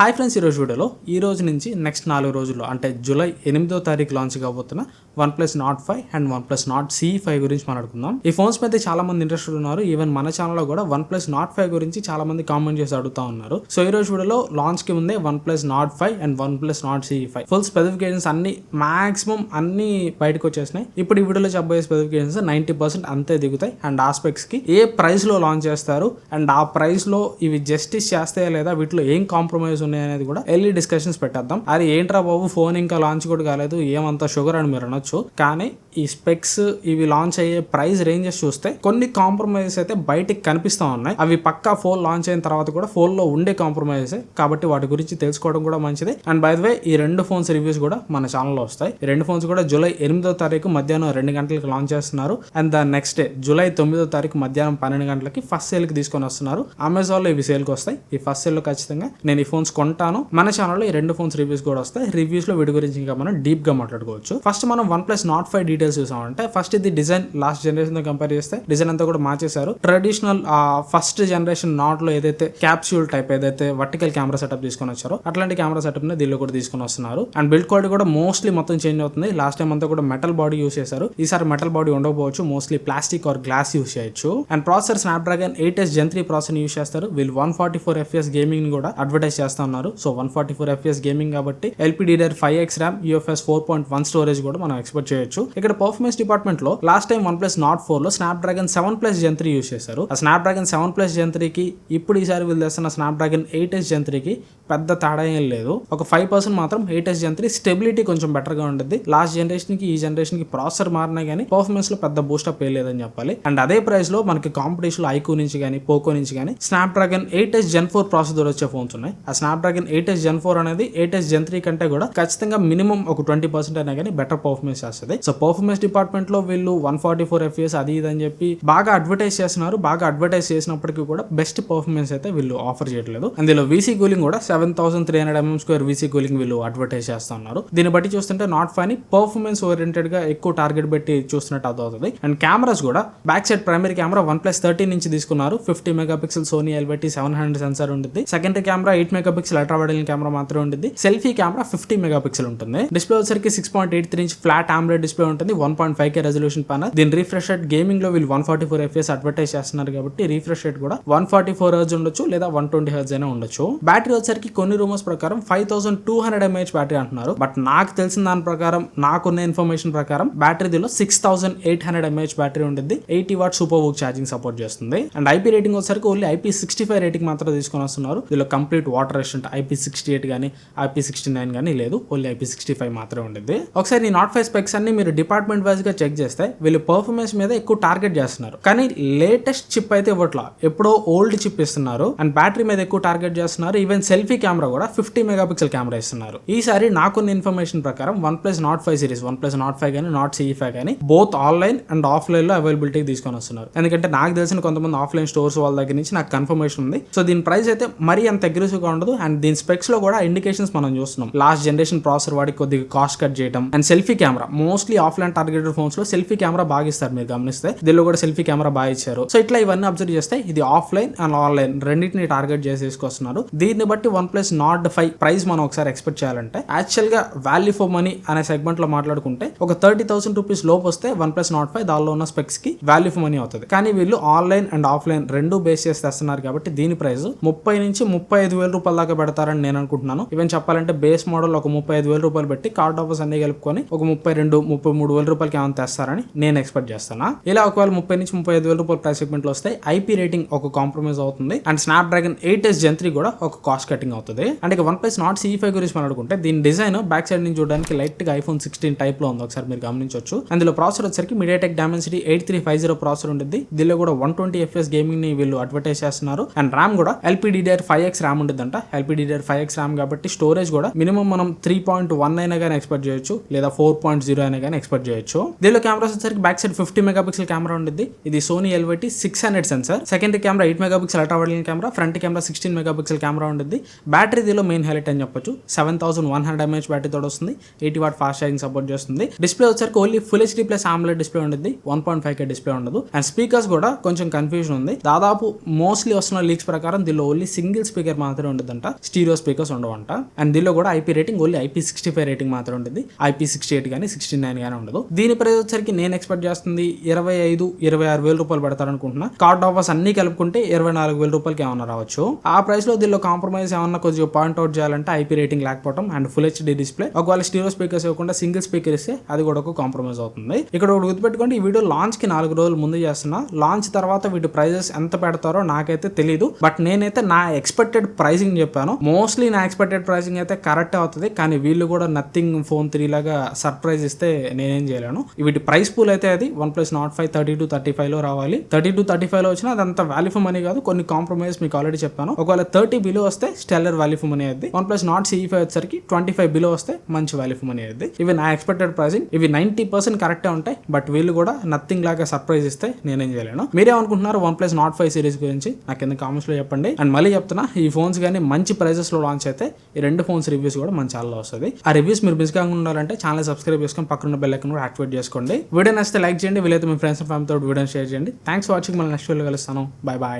Hi friends ఈరోజు వీడియోలో ఈ రోజు నుంచి నెక్స్ట్ నాలుగు రోజుల్లో అంటే జూలై ఎనిమిదో తారీఖు లాంచ్ కాబోతున్న OnePlus Nord five and OnePlus Nord CE five గురించి మాట్లాడుకుందాం. ఈ ఫోన్స్ మీద చాలా మంది ఇంట్రెస్టెడ్ ఉన్నారు. ఈవెన్ మన ఛానల్లో కూడా వన్ ప్లస్ నాట్ ఫైవ్ గురించి చాలా మంది కామెంట్ చేసి అడుగుతా ఉన్నారు. సో ఈ రోజు వీడియోలో లాంచ్కి ముందే OnePlus Nord five and OnePlus Nord CE five. Full specifications అన్ని మాక్సిమం అన్ని బయటకు వచ్చేసినాయి. ఇప్పుడు ఈ వీడియోలో చెప్పబోయే స్పెసిఫికేషన్స్ నైన్టీ పర్సెంట్ అంతే దిగుతాయి. అండ్ ఆస్పెక్ట్స్కి ఏ ప్రైస్లో లాంచ్ చేస్తారు? అండ్ ఆ ప్రైస్లో ఇవి జస్టిస్ చేస్తాయా లేదా? వీటిలో ఏం కాంప్రమైజ్ ఉన్నాయి అనేది కూడా ఎల్లి డిస్కషన్స్ పెట్టేద్దాం. అది ఏంట్రా బాబు ఫోన్ ఇంకా లాంచ్ కూడా కాలేదు ఏమంతా షుగర్ అని మీరు అనొచ్చు. కానీ ఈ స్పెక్స్ ఇవి లాంచ్ అయ్యే ప్రైస్ రేంజెస్ చూస్తే కొన్ని కాంప్రమైజెస్ అయితే బయటికి కనిపిస్తా ఉన్నాయి. అవి పక్కా ఫోన్ లాంచ్ అయిన తర్వాత కూడా ఫోన్లో ఉండే కాంప్రమైజెస్ కాబట్టి వాటి గురించి తెలుసుకోవడం కూడా మంచిది. అండ్ బై ద వే ఈ రెండు ఫోన్స్ రివ్యూస్ కూడా మన ఛానల్లో వస్తాయి. ఈ రెండు ఫోన్స్ కూడా జూలై ఎనిమిదో తారీఖు మధ్యాహ్నం రెండు గంటలకు లాంచ్ చేస్తున్నారు. అండ్ దాని నెక్స్ట్ డే జూలై తొమ్మిదో తారీఖు మధ్యాహ్నం పన్నెండు గంటలకి ఫస్ట్ సేల్కి తీసుకొని వస్తున్నారు. అమెజాన్లో ఇవి సేల్కి వస్తాయి. ఈ ఫస్ట్ సేల్లో ఖచ్చితంగా నేను ఈ ఫోన్స్ కొంటాను. మన ఛానల్లో ఈ రెండు ఫోన్స్ రివ్యూస్ కూడా వస్తాయి. రివ్యూస్లో వీటి గురించి ఇంకా మనం డీప్గా మాట్లాడుకోవచ్చు. ఫస్ట్ మనం OnePlus Nord five details చూసామంటే ఫస్ట్ ఇది డిజైన్ లాస్ట్ జనరేషన్తో కంపేర్ చేస్తే డిజైన్ అంతా కూడా మార్చేశారు. ట్రెడిషనల్ ఫస్ట్ జనరేషన్ నాట్లో ఏదైతే క్యాప్సూల్ టైప్ ఏదైతే వర్టికల్ కెమెరా సెటప్ తీసుకొని వచ్చారో అట్లాంటి కెమెరా సెటప్ని దీనిలో కూడా తీసుకొని వస్తున్నారు. అండ్ బిల్డ్ క్వాలిటీ కూడా మోస్ట్లీ మొత్తం చేంజ్ అవుతుంది. లాస్ట్ టైం అంతా కూడా మెటల్ బాడీ యూస్ చేశారు. ఈసారి మెటల్ బాడీ ఉండకపోవచ్చు. Mostly plastic or glass use చేయొచ్చు. And processor snap dragon eight S gen three process use చేస్తారు. వీళ్ళు one forty four FPS gaming కూడా అడ్వర్టైజ్ చేస్తా. ఉన్నారు. So one forty four FPS gaming కాబట్టి LPDDR five X RAM UFS four point one storage కూడా మనం expect చేయొచ్చు. ఇక్కడ పర్ఫార్మెన్స్ డిపార్ట్మెంట్లో last time OnePlus Nord ఫోర్లో Snapdragon seven plus gen three use చేశారు. ఆ స్నాప్ డ్రాగన్ సెవెన్ ప్లస్ జంత్రీకి ఇప్పుడు ఈసారి వీళ్ళు తెస్తున్న snap dragon eight S gen పెద్ద తేడా ఏం లేదు. ఒక ఫైవ్ పర్సెంట్ మాత్రం ఎయిట్ ఎస్ త్రీ స్టెబిలిటీ కొంచెం బెటర్గా ఉంటుంది లాస్ట్ జనరేషన్కి ఈ జనరేషన్కి ప్రాసెసర్ మారినా కానీ పర్ఫార్మెన్స్లో పెద్ద బూస్టప్ లేదని చెప్పాలి. అండ్ అదే ప్రైస్లో మనకి కాంపిటీషన్లో ఐకూ నుంచి కానీ పోకో నుంచి కానీ Snapdragon eight S gen four processor వచ్చే ఫోన్స్ ఉన్నాయి. ఆ Snapdragon eight S gen four అనేది ఎయిట్ ఎస్ జెన్ త్రీ కంటే కూడా ఖచ్చితంగా మినిమం ఒక ట్వంటీ పర్సెంట్ అయినా కానీ బెటర్ పర్ఫార్మెన్స్ చేస్తుంది. సో పర్ఫార్మెన్స్ డిపార్ట్మెంట్లో వీళ్ళు వన్ ఫార్టీ ఫోర్ ఎఫ్ఎస్ అది ఇది అని చెప్పి బాగా అడ్వర్టైజ్ చేస్తున్నారు. బాగా అడ్వర్టైజ్ చేసినప్పటికీ కూడా బెస్ట్ పర్ఫార్మెన్స్ అయితే వీళ్ళు ఆఫర్ చేయట్లేదు. అందులో వీసీ కూలింగ్ కూడా seven seven thousand three hundred mm square VC cooling వీళ్ళు అడ్వర్టైజ్ చేస్తున్నారు. దీన్ని బట్టి చూస్తుంటే నాట్ ఫైవ్ని పర్ఫార్మెన్స్ ఓరియంటెడ్గా ఎక్కువ టార్గెట్ పెట్టి చూస్తున్నట్టు అవుతుంది అండ్ కెమెరాస్ కూడా back side primary camera OnePlus thirteen నుంచి తీసుకున్నారు. Fifty mega pixel Sony LYT seven hundred sensor ఉంటుంది. Secondary camera eight mega pixel ultra camera మాత్రమే ఉంటుంది. Selfie camera fifty mega pixel ఉంటుంది. డిస్ప్లే వచ్చరికి six point eight three inch flat AMOLED display ఉంటుంది. One point five K resolution పైన దీని refresh rate గేమింగ్లో వీళ్ళు one forty four FPS advertise చేస్తున్నారు కాబట్టి రిఫ్రెష్ రేట్ కూడా వన్ ఫార్టీ ఫోర్ హర్జ్ ఉండొచ్చు లేదా వన్ ట్వంటీ హర్జ్ అయినా ఉండొచ్చు. బ్యాటరీ వచ్చరికి కొన్ని రూమర్స్ ప్రకారం five thousand two hundred mAh battery అంటున్నారు. బట్ నాకు తెలిసిన దాని ప్రకారం నాకున్న ఇన్ఫర్మేషన్ ప్రకారం బ్యాటరీ దీనిలో six thousand eight hundred mAh battery ఉంటుంది eighty watt super book charging support చేస్తుంది. అండ్ ఐపీ రేటింగ్ వచ్చేసరికి only IP sixty five rating మాత్రం తీసుకొని వస్తున్నారు. దీనిలో complete water resistant IP sixty eight కానీ ఐపీ సిక్స్టీ నైన్ కానీ లేదు. ఓన్లీ ఐపీ సిక్స్టీ ఫైవ్ మాత్రమే ఉంటుంది ఒకసారి ఈ నాట్ ఫైవ్ స్పెక్స్ అన్ని మీరు డిపార్ట్మెంట్ వైజ్గా చెక్ చేస్తే వీళ్ళు పర్ఫార్మెన్స్ మీద ఎక్కువ టార్గెట్ చేస్తున్నారు. కానీ లేటెస్ట్ చిప్ అయితే ఇవ్వట్లా. ఎప్పుడో ఓల్డ్ చిప్ ఇస్తున్నారు. అండ్ బ్యాటరీ మీద ఎక్కువ టార్గెట్ చేస్తున్నారు. ఈవెన్ సెల్ఫీ కెమెరా కూడా ఫిఫ్టీ మెగా పిక్సెల్ కెమెరా ఇస్తున్నారు. ఈసారి నాకున్న ఇన్ఫర్మేషన్ ప్రకారం OnePlus Nord five series OnePlus Nord five కానీ నాట్ సిఈ ఫైవ్ కానీ బోత్ ఆన్లైన్ అండ్ ఆఫ్లైన్లో అవైలబిలిటీ తీసుకొని వస్తున్నారు. ఎందుకంటే నాకు తెలిసిన కొంతమంది ఆఫ్లైన్ స్టోర్స్ వాళ్ళ దగ్గర నుంచి నాకు కన్ఫర్మేషన్ ఉంది. సో దీని ప్రైస్ అయితే మరీ అంత అగ్రెసివ్గా ఉండదు. అండ్ దీని స్పెక్స్లో కూడా ఇండికేషన్స్ మనం చూస్తున్నాం. లాస్ట్ జనరేషన్ ప్రాసెసర్ వాడికి కొద్దిగా కాస్ట్ కట్ చేయడం and selfie camera. Mostly offline targeted ఫోన్స్లో సెల్ఫీ కెమెరా బాగా ఇస్తారు మీరు గమనిస్తే. దీనిలో కూడా సెల్ఫీ కెమెరా బాగా ఇచ్చారు. సో ఇట్లా ఇవన్నీ అబ్జర్వ్ చేస్తే ఇది ఆఫ్లైన్ అండ్ ఆన్లైన్ రెండింటిని టార్గెట్ చేసి తీసుకొస్తున్నారు దీన్ని బట్టి OnePlus Nord five price మనం ఒకసారి ఎక్స్పెక్ట్ చేయాలంటే యాక్చువల్గా వాల్యూ ఫర్ మనీ అనే సెగ్మెంట్లో మాట్లాడుకుంటే ఒక థర్టీ థౌసండ్ రూపీస్ లోపు వస్తే వన్ ప్లస్ నాట్ ఫైవ్ దానిలో ఉన్న స్పెక్స్కి వాల్యూ ఫర్ మనీ అవుతుంది. కానీ వీళ్ళు ఆన్లైన్ అండ్ ఆఫ్లైన్ రెండు బేస్ చేసి తెస్తున్నారు కాబట్టి దీని ప్రైస్ ముప్పై నుంచి ముప్పై ఐదు వేల రూపాయల దాకా పెడతారని నేను అనుకుంటున్నాను. ఈవెన్ చెప్పాలంటే బేస్ మోడల్ ఒక ముప్పై ఐదు వేల రూపాయలు పెట్టి కార్డ్ ఆఫర్స్ అన్ని కలుపుకొని ఒక ముప్పై రెండు ముప్పై మూడు వేల రూపాయలకి ఏమైనా తెస్తారని నేను ఎక్స్పెక్ట్ చేస్తాను ఇలా ఒకవేళ ముప్పై నుంచి ముప్పై ఐదు వేల రూపాయల ప్రైస్ సెగ్మెంట్లో వస్తే ఐపీ రేటింగ్ ఒక కాంప్రమైజ్ అవుతుంది. And Snapdragon eight S gen three కూడా ఒక కాస్ట్ కటింగ్ అవుతుంది. అండ్ ఇక OnePlus Nord CE five గురించి మాట్లాడుకుంటే దీని డిజైన్ బ్యాక్ సైడ్ నుంచి చూడడానికి లైట్గా ఐఫోన్ సిక్స్టీన్ టైప్లో ఉంది. ఒకసారి మీరు గమనించవచ్చు. అందులో ప్రాసెసర్ వచ్చరికి MediaTek Dimensity eight three five zero processor ఉంటుంది. దీనిలో కూడా వన్ ట్వంటీ ఎఫ్ఎస్ గేమింగ్ని వీళ్ళు అడ్వర్టైజ్ చేస్తున్నారు. అండ్ ర్యామ్ కూడా ఎల్పీడీఆర్ ఫైవ్ ఎక్స్ ర్యామ్ ఉంటుందంట. ఎల్పీడీఆర్ ఫైవ్ ఎక్స్ ర్యామ్ కాబట్టి స్టోరేజ్ కూడా మినిమం మనం త్రీ పాయింట్ వన్ అయినా కానీ ఎక్స్పెక్ట్ చేయొచ్చు. లేదా ఫోర్ పాయింట్ జీరో అయినా కానీ ఎక్స్పెక్ట్ చేయొచ్చు. దీనిలో కెమెరాస్ వచ్చేసరికి back side fifty mega pixel camera ఉంటుంది ఇది Sony LYT six hundred sensor second camera eight mega pixel ultra wide camera front camera sixteen mega pixel camera ఉంటుంది బ్యాటరీ దీనిలో main highlight అని చెప్పొచ్చు. Seven thousand one hundred mAh battery తోడు వస్తుంది. Eighty watt fast charging support చేస్తుంది. Display వచ్చరికి only full HD plus AMOLED display ఉంటుంది one point five K display ఉండదు. అండ్ స్పీకర్స్ కూడా కొంచెం కన్ఫ్యూజన్ ఉంది. దాదాపు మోస్ట్లీ వస్తున్న లీక్స్ ప్రకారం దీనిలో ఓన్లీ సింగిల్ స్పీకర్ మాత్రమే ఉంటుందంట స్టీరియో స్పీకర్స్ ఉండవంట. అండ్ దీనిలో కూడా IP rating only IP sixty five rating మాత్రం ఉంటుంది ఐపీ సిక్స్టీ ఎయిట్ కానీ సిక్స్టీ నైన్ కానీ ఉండదు. దీని ప్రైస్ వచ్చరికి నేను ఎక్స్పెక్ట్ చేస్తుంది ఇరవై ఐదు ఇరవై ఆరు వేల రూపాయలు పెడతారనుకుంటున్నా. కార్డ్ ఆఫర్స్ అన్ని కలుపుకుంటే ఇరవై నాలుగు వేల రూపాయలకి ఏమైనా రావచ్చు. ఆ ప్రైస్లో దీనిలో కాంప్రమైజ్ ఏమైనా ఏమన్నా కొద్దిగా పాయింట్ అవుట్ చేయాలంటే ఐపీ రేటింగ్ లేకపోవడం అండ్ ఫుల్ హెచ్డీ డిస్ప్లే. ఒకవేళ స్టీరియో స్పీకర్స్ ఇవ్వకుండా సింగిల్ స్పీకర్ ఇస్తే అది కూడా ఒక కాంప్రమైజ్ అవుతుంది. ఇక్కడ ఒకటి గుర్తుపెట్టుకోండి ఈ వీడియో లాంచ్కి నాలుగు రోజులు ముందు చేస్తున్నా. లాంచ్ తర్వాత వీటి ప్రైజెస్ ఎంత పెడతారో నాకైతే తెలియదు బట్ నేనైతే నా ఎక్స్పెక్టెడ్ ప్రైసింగ్ చెప్పాను. మోస్ట్లీ నా ఎక్స్పెక్టెడ్ ప్రైసింగ్ అయితే కరెక్ట్ అవుతుంది. కానీ వీళ్ళు కూడా నథింగ్ ఫోన్ త్రీ లాగా సర్ప్రైజ్ ఇస్తే నేనేం చేయలేను. వీటి ప్రైస్ పూల్ అయితే అది OnePlus Nord five thirty to thirty ఫైవ్లో రావాలి. థర్టీ టు థర్టీ ఫైవ్లో వచ్చినా అదంతా వాల్యూ ఫర్ మనీ కాదు. కొన్ని కాంప్రమైజ్ మీకు ఆల్రెడీ చెప్పాను. ఒకవేళ థర్టీ బిలో వస్తే స్టెల్లర్ వాల్యూ ఫర్ మనీ అయింది OnePlus Nord CE five వచ్చరికి ట్వంటీ ఫైవ్ బిలో వస్తే మంచి వాల్యూ ఫర్ మనీ అయింది ఇవి నా ఎక్స్పెక్టెడ్ ప్రైసింగ్ ఇవి నైన్టీ పర్సెంట్ కరెక్టే ఉంటాయి. బట్ వీళ్ళు కూడా నథింగ్ లాగా సర్ప్రైజ్ ఇస్తే నేనేం చేయలేను. మీరేమనుకుంటున్నారు OnePlus Nord five series గురించి? నాకు కింద కామెంట్స్లో చెప్పండి. అండ్ మళ్ళీ చెప్తున్నా ఈ ఫోన్స్ కానీ మంచి ప్రైజెస్లో లాంచ్ అయితే ఈ రెండు ఫోన్స్ రివ్యూస్ కూడా మన ఛానల్లో వస్తుంది. ఆ రివ్యూస్ మీరు మిస్ కాకుండా ఉండాలంటే ఛానల్ సబ్స్క్రైబ్ చేసుకొని పక్కన బెల్ ఐకన్ కూడా యాక్టివేట్ చేసుకోండి. వీడియో నచ్చితే లైక్ చేయండి. వీలైతే మీ ఫ్రెండ్స్ అండ్ ఫ్యామిలీతో వీడియో షేర్ చేయండి. థ్యాంక్స్ ఫర్ వాచింగ్ మళ్ళీ నెక్స్ట్ వీడియో కలుస్తాను. Bye bye